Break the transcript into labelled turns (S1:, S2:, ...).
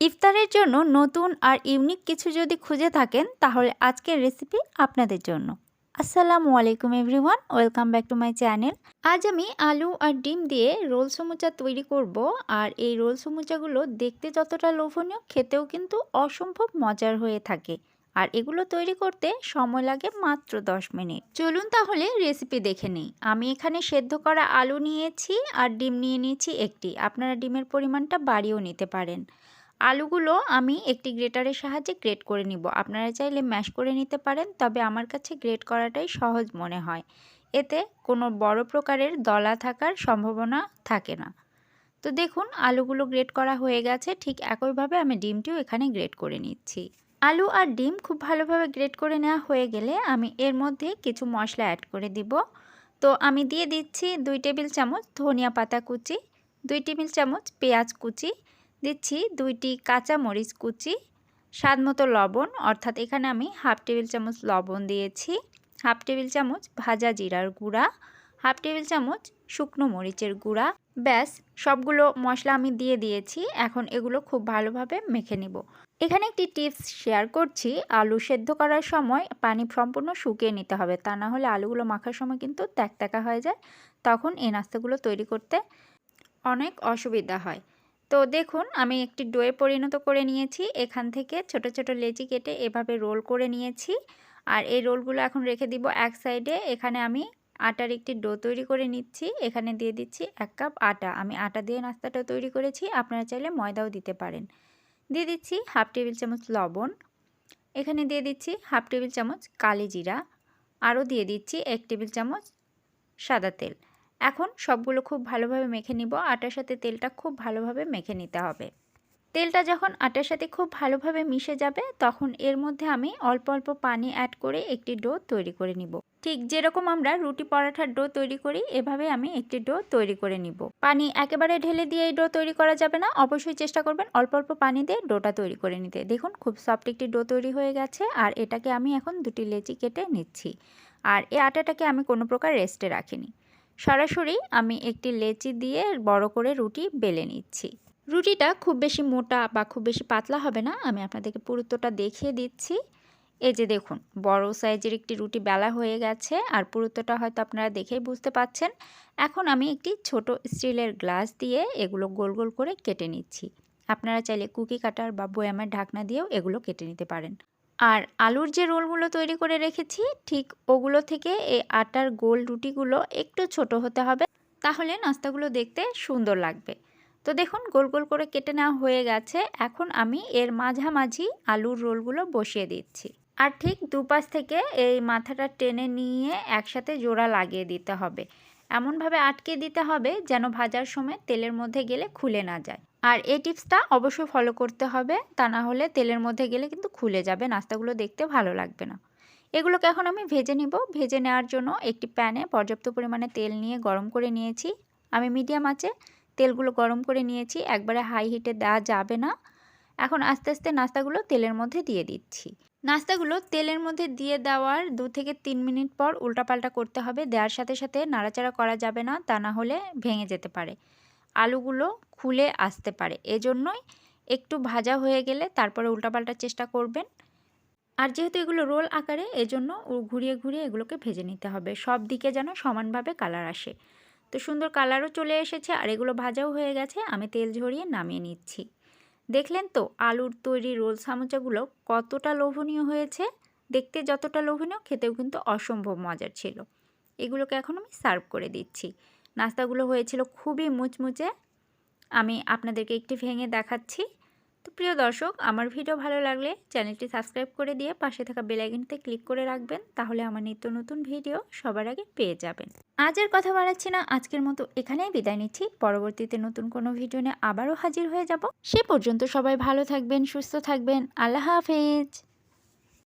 S1: ইফতারের জন্য নতুন আর ইউনিক কিছু যদি খুঁজে থাকেন, তাহলে আজকের রেসিপি আপনাদের জন্য। আসসালামু আলাইকুম everyone welcome back to my channel আজ আমি আলু আর ডিম দিয়ে রোল সমুচা তৈরি করব, আর এই রোল সমুচাগুলো দেখতে যতটা লোভনীয়, খেতেও কিন্তু অসম্ভব মজার হয়ে থাকে। আর এগুলো তৈরি করতে সময় লাগে মাত্র 10 মিনিট। চলুন তাহলে রেসিপি দেখে নিই। আমি এখানে সেদ্ধ করা আলু নিয়েছি, আর ডিম নিয়ে নিয়েছি একটি। আপনারা ডিমের পরিমাণটা বাড়িয়েও নিতে পারেন। আলুগুলো আমি একটি গ্রেটারের সাহায্যে গ্রেট করে নিব। আপনারা চাইলে ম্যাশ করে নিতে পারেন, তবে আমার কাছে গ্রেট করাটাই সহজ মনে হয়। এতে কোনো বড় প্রকারের দলা থাকার সম্ভাবনা থাকে না। তো দেখুন, আলুগুলো গ্রেট করা হয়ে গেছে, ঠিক একইভাবে আমি ডিমটিও এখানে গ্রেট করে নিচ্ছি। আলু আর ডিম খুব ভালোভাবে গ্রেট করে নেওয়া হয়ে গেলে আমি এর মধ্যে কিছু মশলা অ্যাড করে দিব। তো আমি দিয়ে দিচ্ছি দুই টেবিল চামচ ধনিয়া পাতা কুচি, দুই টেবিল চামচ পেঁয়াজ কুচি দিচ্ছি দুইটি কাঁচা মরিচ কুচি স্বাদ মতো লবণ, অর্থাৎ এখানে আমি হাফ টেবিল চামচ লবণ দিয়েছি, হাফ টেবিল চামচ ভাজা জিরার গুঁড়া, হাফ টেবিল চামচ শুকনো মরিচের গুঁড়া। ব্যাস, সবগুলো মশলা আমি দিয়ে দিয়েছি, এখন এগুলো খুব ভালোভাবে মেখে নিব। এখানে একটি টিপস শেয়ার করছি, আলু সেদ্ধ করার সময় পানি সম্পূর্ণ শুকিয়ে নিতে হবে, তা না হলে আলুগুলো মাখার সময় কিন্তু ত্যাকা হয়ে যায়, তখন এই নাস্তাগুলো তৈরি করতে অনেক অসুবিধা হয়। তো দেখুন, আমি একটি ডোয়ে পরিণত করে নিয়েছি। এখান থেকে ছোট ছোট লেচি কেটে এভাবে রোল করে নিয়েছি। আর এই রোলগুলো এখন রেখে দিব এক সাইডে। এখানে আমি আটার একটি ডো তৈরি করে নিচ্ছি। এখানে দিয়ে দিচ্ছি এক কাপ আটা। আমি আটা দিয়ে নাস্তাটা তৈরি করেছি। আপনারা চাইলে ময়দাও দিতে পারেন। দিয়ে দিচ্ছি হাফ টেবিল চামচ লবণ। এখানে দিয়ে দিচ্ছি হাফ টেবিল চামচ কালি জিরা। আরও দিয়ে দিচ্ছি এক টেবিল চামচ সাদা তেল। এখন সবগুলো খুব ভালোভাবে মেখে নিব। আটার সাথে তেলটা খুব ভালোভাবে মেখে নিতে হবে। তেলটা যখন আটার সাথে খুব ভালোভাবে মিশে যাবে, তখন এর মধ্যে আমি অল্প অল্প পানি অ্যাড করে একটি ডো তৈরি করে নিব। ঠিক যেরকম আমরা রুটি পরাঠার ডো তৈরি করি, এভাবে আমি একটি ডো তৈরি করে নিব। পানি একেবারে ঢেলে দিয়ে এই ডো তৈরি করা যাবে না। অবশ্যই চেষ্টা করবেন অল্প অল্প পানি দিয়ে ডোটা তৈরি করে নিতে। দেখুন, খুব সফট একটি ডো তৈরি হয়ে গেছে, আর এটাকে আমি এখন দুটি লেচি কেটে নিচ্ছি। আর এই আটাটাকে আমি কোনো প্রকার রেস্টে রাখিনি। সরাসরি আমি একটি লেচি দিয়ে বড় করে রুটি বেলে নিচ্ছি। রুটিটা খুব বেশি মোটা বা খুব বেশি পাতলা হবে না, আমি আপনাদেরকে পুরুত্বটা দেখিয়ে দিচ্ছি। এই যে দেখুন, বড় সাইজের একটি রুটি বেলা হয়ে গেছে, আর পুরুত্বটা হয়তো আপনারা দেখেই বুঝতে পাচ্ছেন। এখন আমি একটি ছোট স্টিলের গ্লাস দিয়ে এগুলো গোল গোল করে কেটে নিচ্ছি। আপনারা চাইলে কুকি কাটার বা বয়ামের ঢাকনা দিয়েও এগুলো কেটে নিতে পারেন। আর আলুর যে রোলগুলো তৈরি করে রেখেছি, ঠিক ওগুলো থেকে এই আটার গোল রুটিগুলো একটু ছোট হতে হবে, তাহলে নাস্তাগুলো দেখতে সুন্দর লাগবে। তো দেখুন, গোল গোল করে কেটে নেওয়া হয়ে গেছে। এখন আমি এর মাঝামাঝি আলুর রোলগুলো বসিয়ে দিচ্ছি। আর ঠিক দুপাশ থেকে এই মাথাটা টেনে নিয়ে একসাথে জোড়া লাগিয়ে দিতে হবে। এমনভাবে আটকে দিতে হবে যেন ভাজার সময় তেলের মধ্যে গেলে খুলে না যায়। আর এই টিপসটা অবশ্যই ফলো করতে হবে, তা না হলে তেলের মধ্যে গেলে কিন্তু খুলে যাবে, নাস্তাগুলো দেখতে ভালো লাগবে না। এগুলোকে এখন আমি ভেজে নিব। ভেজে নেওয়ার জন্য একটি প্যানে পর্যাপ্ত পরিমাণে তেল নিয়ে গরম করে নিয়েছি। আমি মিডিয়াম আছে তেলগুলো গরম করে নিয়েছি, একবারে হাই হিটে দেওয়া যাবে না। এখন আস্তে আস্তে নাস্তাগুলো তেলের মধ্যে দিয়ে দিচ্ছি। নাস্তাগুলো তেলের মধ্যে দিয়ে দেওয়ার দু থেকে তিন মিনিট পর উল্টাপাল্টা করতে হবে, দেওয়ার সাথে সাথে নাড়াচাড়া করা যাবে না, তা না হলে ভেঙে যেতে পারে। আলুগুলো খুলে আসতে পারে। এজন্যই একটু ভাজা হয়ে গেলে তারপরে উল্টাপাল্টার চেষ্টা করবেন। আর যেহেতু এগুলো রোল আকারে, এজন্য ঘুরিয়ে ঘুরিয়ে এগুলোকে ভেজে নিতে হবে। সব দিকে যেন সমানভাবে কালার আসে। তো সুন্দর কালারও চলে এসেছে আর এগুলো ভাজাও হয়ে গেছে। আমি তেল ঝরিয়ে নামিয়ে নিচ্ছি। দেখলেন তো আলুর তৈরি রোল সামোচাগুলো কতটা লোভনীয় হয়েছে? দেখতে যতটা লোভনীয়, খেতেও কিন্তু অসম্ভব মজার ছিল। এগুলোকে এখন আমি সার্ভ করে দিচ্ছি। নাস্তাগুলো হয়েছিল খুবই মুচমুচে। আমি আপনাদেরকে একটি ভেঙে দেখাচ্ছি। তো প্রিয় দর্শক, আমার ভিডিও ভালো লাগলে চ্যানেলটি সাবস্ক্রাইব করে দিয়ে পাশে থাকা বেলাইকনতে ক্লিক করে রাখবেন, তাহলে আমার নিত্য নতুন ভিডিও সবার আগে পেয়ে যাবেন। আজ আর কথা বাড়াচ্ছি না, আজকের মতো এখানেই বিদায় নিচ্ছি। পরবর্তীতে নতুন কোনো ভিডিও নিয়ে আবারও হাজির হয়ে যাব। সে পর্যন্ত সবাই ভালো থাকবেন, সুস্থ থাকবেন। আল্লাহ হাফেজ।